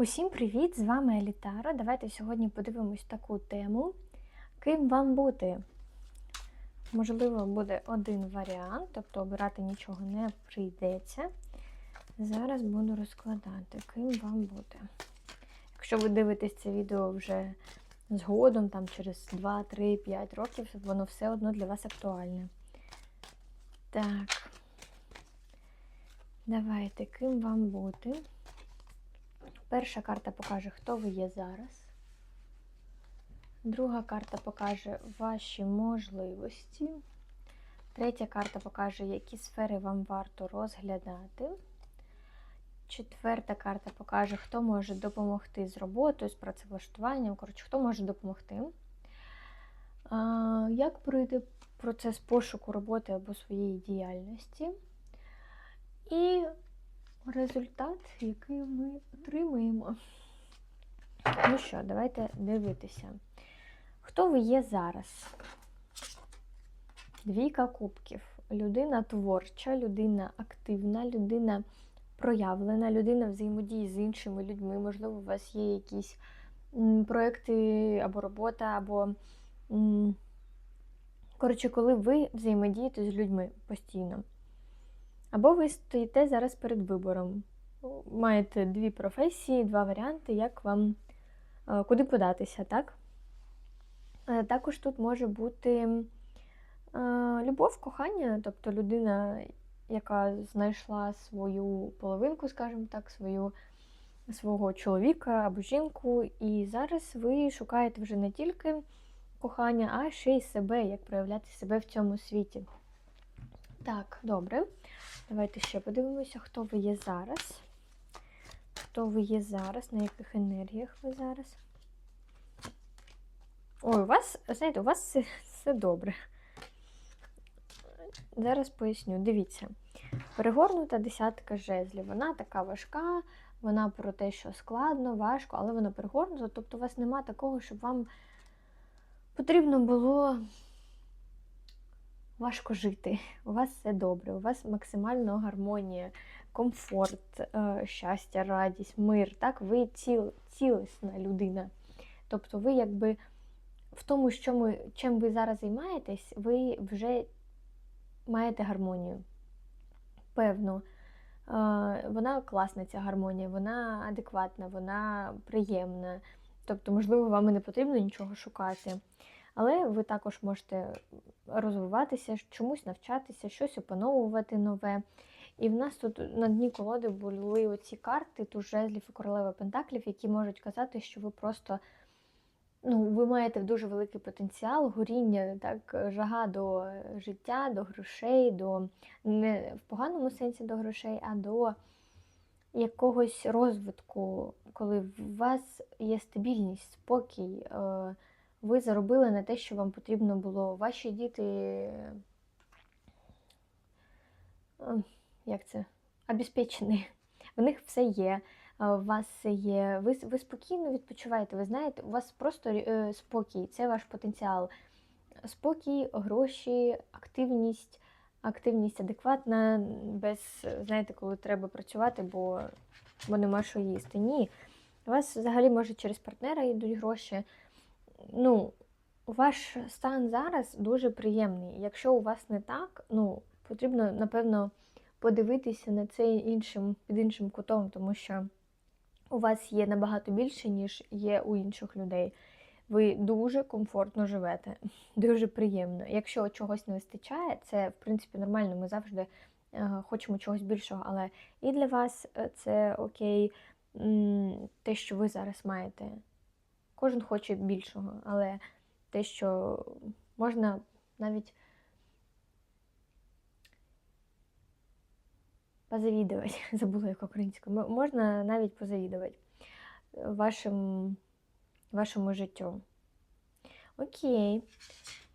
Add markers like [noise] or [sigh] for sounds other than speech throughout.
Усім привіт! З вами Елітара. Давайте сьогодні подивимось таку тему. Ким вам бути? Можливо, буде один варіант, тобто обирати нічого не прийдеться. Зараз буду розкладати, ким вам бути. Якщо ви дивитесь це відео вже згодом, там через 2, 3, 5 років, воно все одно для вас актуальне. Так. Давайте, ким вам бути? Перша карта покаже, хто ви є зараз. Друга карта покаже ваші можливості. Третя карта покаже, які сфери вам варто розглядати. Четверта карта покаже, хто може допомогти з роботою, з працевлаштуванням. Коротше, хто може допомогти. Як пройти процес пошуку роботи або своєї діяльності. І результат, який ми отримуємо. Ну що, давайте дивитися. Хто ви є зараз? Двійка кубків. Людина творча, людина активна, людина проявлена, людина взаємодіє з іншими людьми. Можливо, у вас є якісь проекти або робота, або. Коротше, коли ви взаємодієте з людьми постійно. Або ви стоїте зараз перед вибором. Маєте дві професії, два варіанти, як вам е, куди податися, так? Е, також тут може бути е, любов, кохання, тобто людина, яка знайшла свою половинку, скажімо так, свою, свого чоловіка або жінку. І зараз ви шукаєте вже не тільки кохання, а ще й себе, як проявляти себе в цьому світі. Так, добре. Давайте ще подивимося, хто ви є зараз. Хто ви є зараз, на яких енергіях ви зараз? Ой, у вас, знаєте, у вас все, все добре. Зараз поясню, дивіться. Перегорнута десятка жезлів. Вона така важка, вона про те, що складно, важко, але вона перегорнута. Тобто у вас нема такого, щоб вам потрібно було важко жити. У вас все добре, у вас максимальна гармонія, комфорт, е, щастя, радість, мир. Так, ви ціл, цілісна людина. Тобто, ви якби в тому, що ми, чим ви зараз займаєтесь, ви вже маєте гармонію. Певно. Е, вона класна, ця гармонія, вона адекватна, вона приємна. Тобто, можливо, вам і не потрібно нічого шукати. Але ви також можете розвиватися, чомусь навчатися, щось опановувати нове. І в нас тут на дні колоди були оці карти, тут жезлів і королева Пентаклів, які можуть казати, що ви просто ну, ви маєте дуже великий потенціал, горіння, так, жага до життя, до грошей, до не в поганому сенсі до грошей, а до якогось розвитку, коли у вас є стабільність, спокій. Е, ви заробили на те, що вам потрібно було. Ваші діти, ем, як це, обезпечені. В них все є, у вас є. Ви ви спокійно відпочиваєте. Ви знаєте, у вас просто е, спокій, це ваш потенціал. Спокій, гроші, активність, активність адекватна, без, знаєте, коли треба працювати, бо бо нема що їсти. Ні. У вас взагалі може через партнера йдуть гроші ну, ваш стан зараз дуже приємний. Якщо у вас не так, ну, потрібно, напевно, подивитися на це іншим, під іншим кутом, тому що у вас є набагато більше, ніж є у інших людей. Ви дуже комфортно живете, [laughs] дуже приємно. Якщо чогось не вистачає, це в принципі нормально. Ми завжди е, хочемо чогось більшого, але і для вас е, це окей, те, що ви зараз маєте. Кожен хоче більшого, але те, що можна навіть позавідувати, [laughs] забула як українською, можна навіть позавідувати вашим, вашому життю. Окей,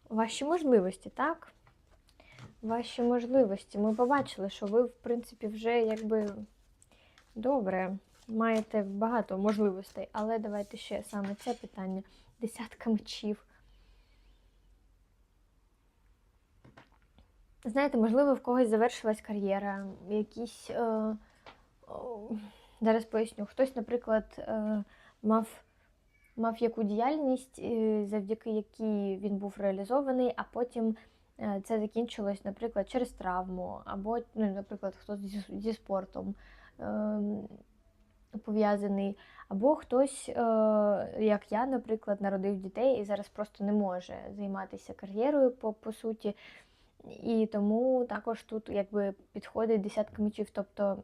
ваші можливості, так? Ваші можливості. Ми побачили, що ви, в принципі, вже якби добре маєте багато можливостей, але давайте ще саме це питання. Десятка мечів. Знаєте, можливо, в когось завершилась кар'єра, якісь, е, Зараз поясню. Хтось, наприклад, е, мав, мав яку діяльність, е, завдяки якій він був реалізований, а потім е, це закінчилось, наприклад, через травму, або, ну, наприклад, хтось зі, зі спортом ем, пов'язаний, або хтось, е, як я, наприклад, народив дітей і зараз просто не може займатися кар'єрою по, по суті. І тому також тут якби підходить десятка мечів. Тобто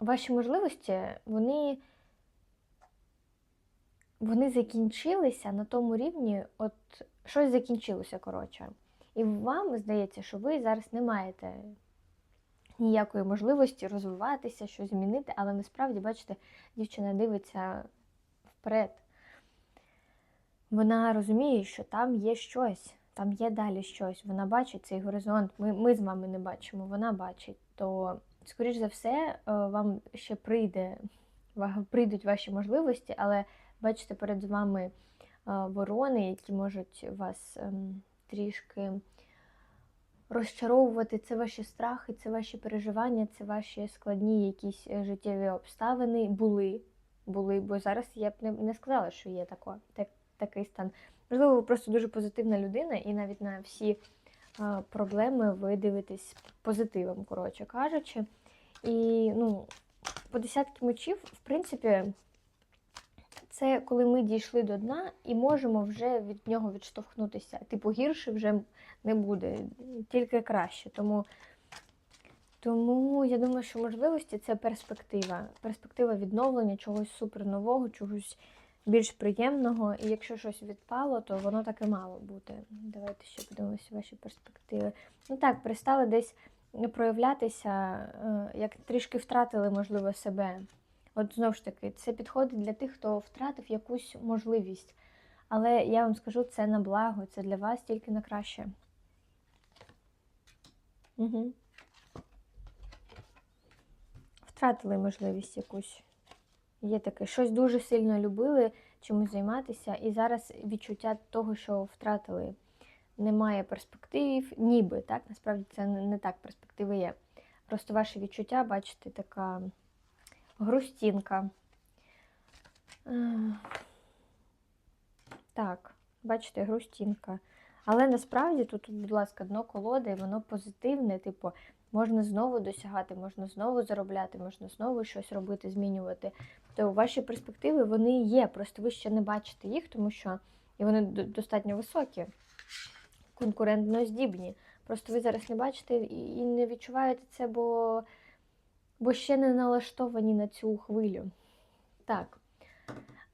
ваші можливості, вони, вони закінчилися на тому рівні, от щось закінчилося, коротше. І вам здається, що ви зараз не маєте ніякої можливості розвиватися, щось змінити, але насправді, бачите, дівчина дивиться вперед. Вона розуміє, що там є щось, там є далі щось. Вона бачить цей горизонт. Ми, ми з вами не бачимо, вона бачить. То, скоріш за все, е, вам ще прийде, прийдуть ваші можливості, але бачите перед вами е, ворони, які можуть вас ем, трішки розчаровувати. Це ваші страхи, це ваші переживання, це ваші складні якісь е, життєві обставини були. Були, бо зараз я б не, сказала, що є тако, так, такий стан. Можливо, ви просто дуже позитивна людина, і навіть на всі е, проблеми ви дивитесь позитивом, коротше кажучи. І ну, по десятки мечів, в принципі, це коли ми дійшли до дна і можемо вже від нього відштовхнутися. Типу, гірше вже не буде, тільки краще. Тому, тому я думаю, що можливості це перспектива. Перспектива відновлення чогось супернового, чогось більш приємного. І якщо щось відпало, то воно так і мало бути. Давайте ще подивимося ваші перспективи. Ну так, перестали десь проявлятися, е, як трішки втратили, можливо, себе. От знову ж таки, це підходить для тих, хто втратив якусь можливість. Але я вам скажу, це на благо, це для вас тільки на краще. Угу. Втратили можливість якусь. Є таке, щось дуже сильно любили чимось займатися, і зараз відчуття того, що втратили. Немає перспектив, ніби так, насправді це не так перспективи є. Просто ваше відчуття, бачите, така грустінка. Е, Так, бачите, грустінка. Але насправді тут, будь ласка, дно колоди, воно позитивне, типу, можна знову досягати, можна знову заробляти, можна знову щось робити, змінювати. То ваші перспективи вони є, просто ви ще не бачите їх, тому що і вони достатньо високі, конкурентно здібні. Просто ви зараз не бачите і не відчуваєте це, бо, бо ще не налаштовані на цю хвилю. Так,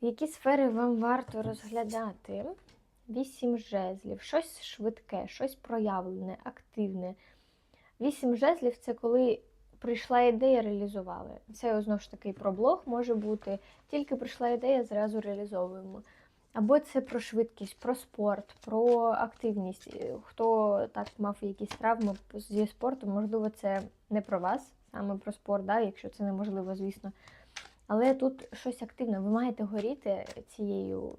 які сфери вам варто розглядати? Вісім жезлів, щось швидке, щось проявлене, активне. Вісім жезлів це коли прийшла ідея, реалізували. Це знову ж таки про блог може бути. Тільки прийшла ідея, зразу реалізовуємо. Або це про швидкість, про спорт, про активність. Хто так мав якісь травми зі спорту, можливо, це не про вас, саме про спорт, да? якщо це неможливо, звісно. Але тут щось активне. Ви маєте горіти цією.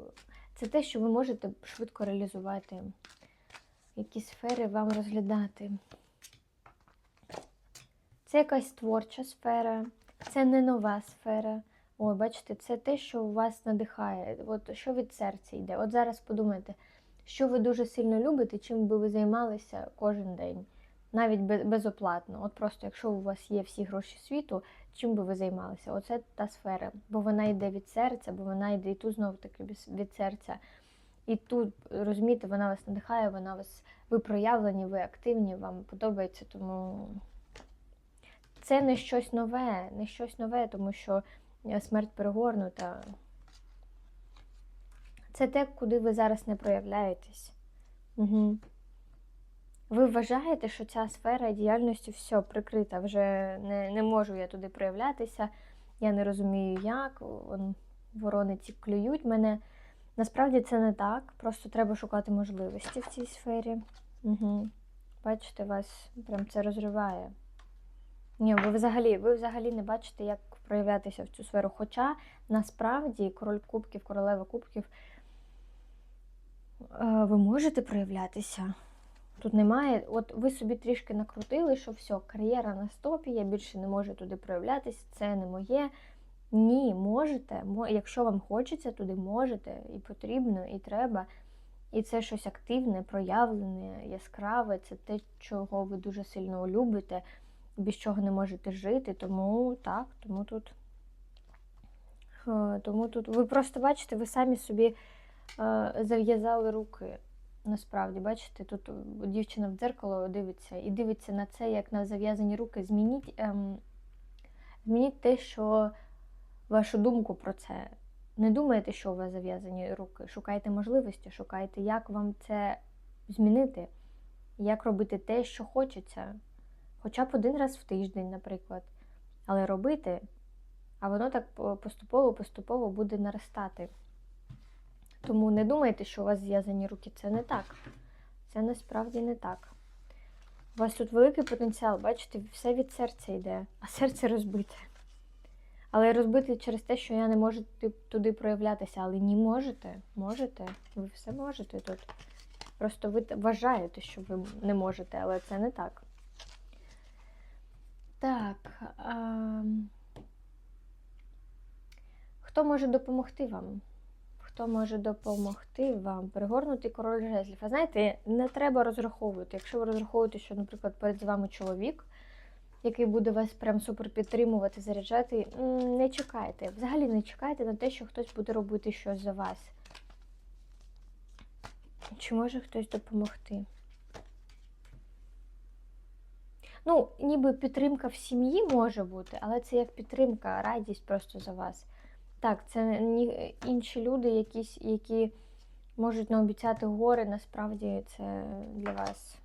Це те, що ви можете швидко реалізувати. Які сфери вам розглядати. Це якась творча сфера, це не нова сфера. Ой, бачите, це те, що вас надихає. От що від серця йде. От зараз подумайте, що ви дуже сильно любите, чим би ви займалися кожен день, навіть безоплатно. От просто, якщо у вас є всі гроші світу, чим би ви займалися? Оце та сфера. Бо вона йде від серця, бо вона йде і тут знов таки від серця. І тут, розумієте, вона вас надихає, вона вас, ви проявлені, ви активні, вам подобається, тому це не щось нове, не щось нове, тому що е, смерть перегорнута. Це те, куди ви зараз не проявляєтесь. Угу. Ви вважаєте, що ця сфера діяльності все прикрита, вже не, не можу я туди проявлятися, я не розумію як, ворони ці клюють мене. Насправді це не так, просто треба шукати можливості в цій сфері. Угу. Бачите, вас прям це розриває. Ні, ви взагалі, ви взагалі не бачите, як проявлятися в цю сферу. Хоча насправді король кубків, королева кубків, е, ви можете проявлятися. Тут немає, от ви собі трішки накрутили, що все, кар'єра на стопі, я більше не можу туди проявлятися, це не моє. Ні, можете, якщо вам хочеться туди, можете, і потрібно, і треба. І це щось активне, проявлене, яскраве, це те, чого ви дуже сильно любите, без чого не можете жити. Тому так, тому тут. е, Тому тут ви просто бачите, ви самі собі е, зав'язали руки. Насправді, бачите, тут дівчина в дзеркало дивиться і дивиться на це, як на зав'язані руки. Змініть, ем, змініть те, що вашу думку про це. Не думайте, що у вас зав'язані руки. Шукайте можливості, шукайте, як вам це змінити, як робити те, що хочеться. Хоча б один раз в тиждень, наприклад. Але робити, а воно так поступово-поступово буде наростати. Тому не думайте, що у вас зв'язані руки. Це не так. Це насправді не так. У вас тут великий потенціал, бачите, все від серця йде, а серце розбите. Але розбите через те, що я не можу туди проявлятися. Але ні, можете, можете, ви все можете тут. Просто ви вважаєте, що ви не можете, але це не так. Так. А... Хто може допомогти вам? Хто може допомогти вам перегорнути король жезлів? А знаєте, не треба розраховувати. Якщо ви розраховуєте, що, наприклад, перед вами чоловік, який буде вас прям супер підтримувати, заряджати, не чекайте. Взагалі не чекайте на те, що хтось буде робити щось за вас. Чи може хтось допомогти? Ну, ніби підтримка в сім'ї може бути, але це як підтримка, радість просто за вас. Так, це інші люди, якісь, які можуть наобіцяти гори, насправді це для вас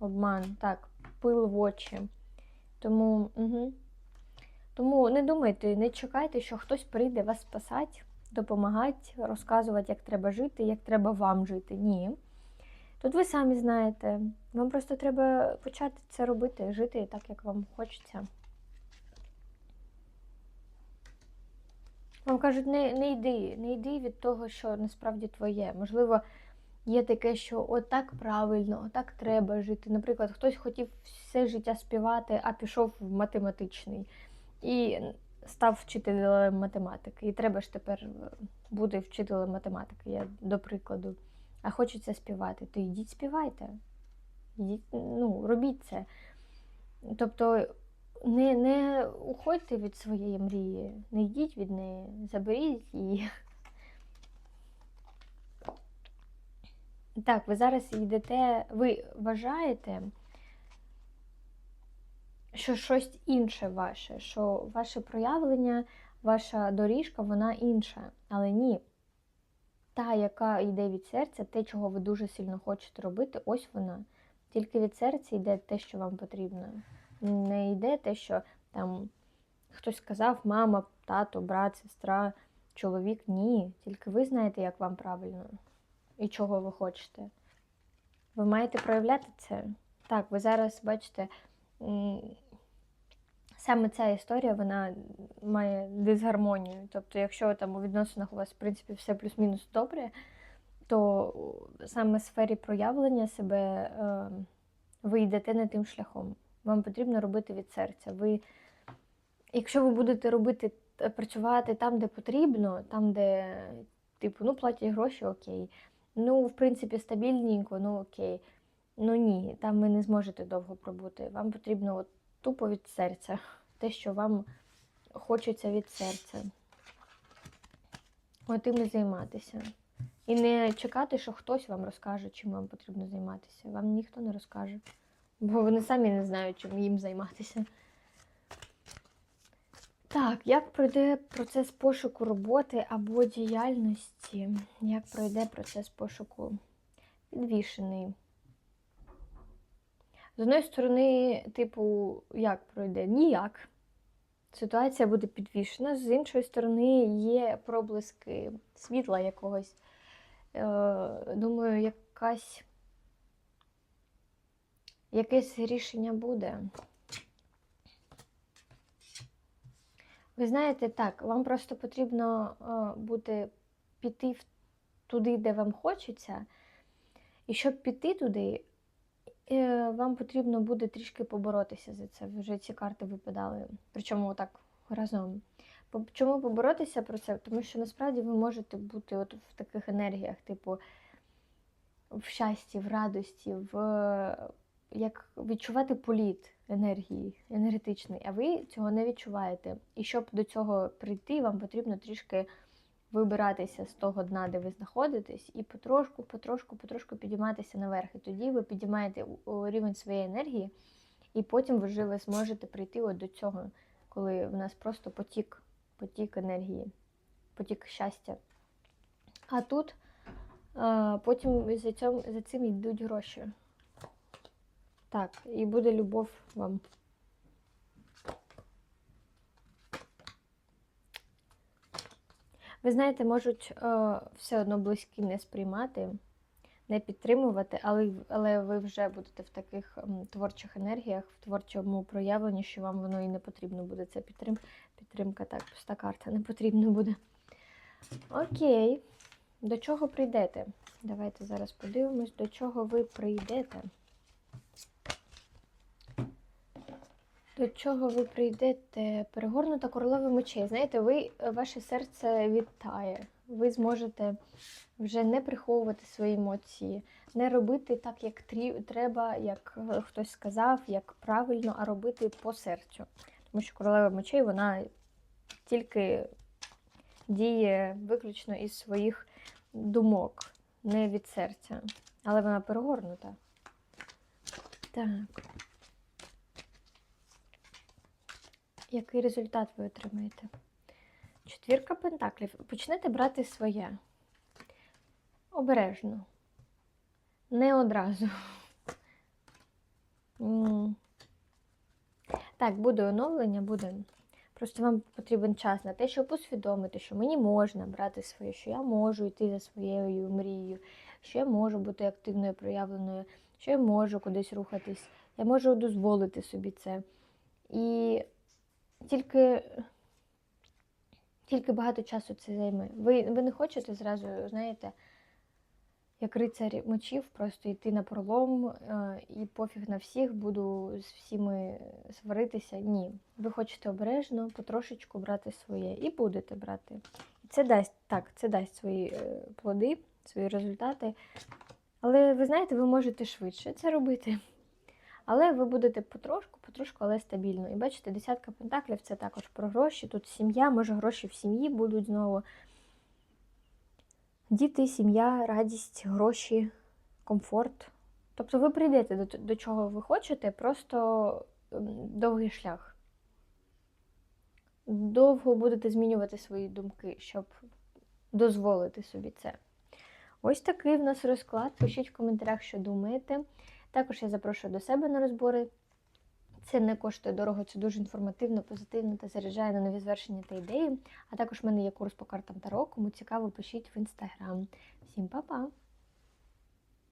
обман. Так, пил в очі. Тому угу. Тому не думайте, не чекайте, що хтось прийде вас спасати, допомагати, розказувати, як треба жити, як треба вам жити. Ні. Тут ви самі знаєте. Вам просто треба почати це робити, жити так, як вам хочеться. Вам кажуть, не не йди, не йди від того, що насправді твоє. Можливо, є таке, що отак правильно, отак треба жити. Наприклад, хтось хотів все життя співати, а пішов в математичний і став вчителем математики. І треба ж тепер бути вчителем математики, я до прикладу. А хочеться співати, то йдіть співайте. Йдіть, ну, робіть це. Тобто не не уходьте від своєї мрії, не йдіть від неї, заберіть її. Так, ви зараз йдете, ви вважаєте, що щось інше ваше, що ваше проявлення, ваша доріжка, вона інша. Але ні. Та, яка йде від серця, те, чого ви дуже сильно хочете робити, ось вона. Тільки від серця йде те, що вам потрібно не йде те, що там хтось сказав, мама, тато, брат, сестра, чоловік. Ні. Тільки ви знаєте, як вам правильно і чого ви хочете. Ви маєте проявляти це. Так, ви зараз бачите, саме ця історія вона має дисгармонію. Тобто, якщо там у відносинах у вас, в принципі, все плюс-мінус добре, то саме в сфері проявлення себе е, ви йдете не тим шляхом. Вам потрібно робити від серця. Ви, Якщо ви будете робити, е, працювати там, де потрібно, там, де, типу, ну, платять гроші, окей. Ну, в принципі, стабільненько, ну окей. Ну ні, там ви не зможете довго пробути. Вам потрібно от, тупо від серця. Те, що вам хочеться від серця. От і займатися. І не чекати, що хтось вам розкаже, чим вам потрібно займатися. Вам ніхто не розкаже бо вони самі не знають, чим їм займатися. Так, як пройде процес пошуку роботи або діяльності? Як пройде процес пошуку підвішений? З одної сторони, типу, як пройде? Ніяк. Ситуація буде підвішена, з іншої сторони, є проблиски світла якогось. Е, Думаю, якась якесь рішення буде. Ви знаєте, так, вам просто потрібно е, бути піти туди, де вам хочеться. І щоб піти туди, е, вам потрібно буде трішки поборотися за це. Вже ці карти випадали. Причому так разом. Чому поборотися про це? Тому що насправді ви можете бути от в таких енергіях, типу в щасті, в радості, в як відчувати політ енергії енергетичний, а ви цього не відчуваєте. І щоб до цього прийти, вам потрібно трішки вибиратися з того дна, де ви знаходитесь, і потрошку, потрошку, потрошку підійматися наверх. І тоді ви підіймаєте рівень своєї енергії, і потім вже ви зможете прийти от до цього, коли в нас просто потік, потік енергії, потік щастя. А тут потім за, цьому, за цим йдуть гроші. Так, і буде любов вам. Ви знаєте, можуть е, все одно близькі не сприймати, не підтримувати, але, але ви вже будете в таких м, творчих енергіях, в творчому проявленні, що вам воно і не потрібно буде. Це підтрим, підтримка, так, пуста карта, не потрібно буде. Окей. До чого прийдете? Давайте зараз подивимось, до чого ви прийдете. До чого ви прийдете? Перегорнута королева мечей. Знаєте, ви, ваше серце вітає. Ви зможете вже не приховувати свої емоції, не робити так, як треба, як е, хтось сказав, як правильно, а робити по серцю. Тому що королева мечей вона тільки діє виключно із своїх думок, не від серця. Але вона перегорнута. Так. Який результат ви отримаєте? Четвірка пентаклів. Почнете брати своє. Обережно. Не одразу. [laughs] Так, буде оновлення, буде. Просто вам потрібен час на те, щоб усвідомити, що мені можна брати своє, що я можу йти за своєю мрією, що я можу бути активною, проявленою, що я можу кудись рухатись, я можу дозволити собі це. І тільки, тільки багато часу це займе. Ви, ви не хочете зразу, знаєте, як рицарь мечів, просто йти на пролом е, і пофіг на всіх, буду з всіми сваритися. Ні. Ви хочете обережно, потрошечку брати своє і будете брати. І це дасть так, це дасть свої е, плоди, свої результати. Але ви знаєте, ви можете швидше це робити. Але ви будете потрошку, потрошку, але стабільно. І бачите, десятка пентаклів це також про гроші. Тут сім'я, може гроші в сім'ї будуть знову. Діти, сім'я, радість, гроші, комфорт. Тобто ви прийдете до, до чого ви хочете, просто довгий шлях. Довго будете змінювати свої думки, щоб дозволити собі це. Ось такий в нас розклад. Пишіть в коментарях, що думаєте. Також я запрошую до себе на розбори. Це не коштує дорого, це дуже інформативно, позитивно та заряджає на нові звершення та ідеї. А також в мене є курс по картам Таро. Кому цікаво, пишіть в інстаграм. Всім па-па!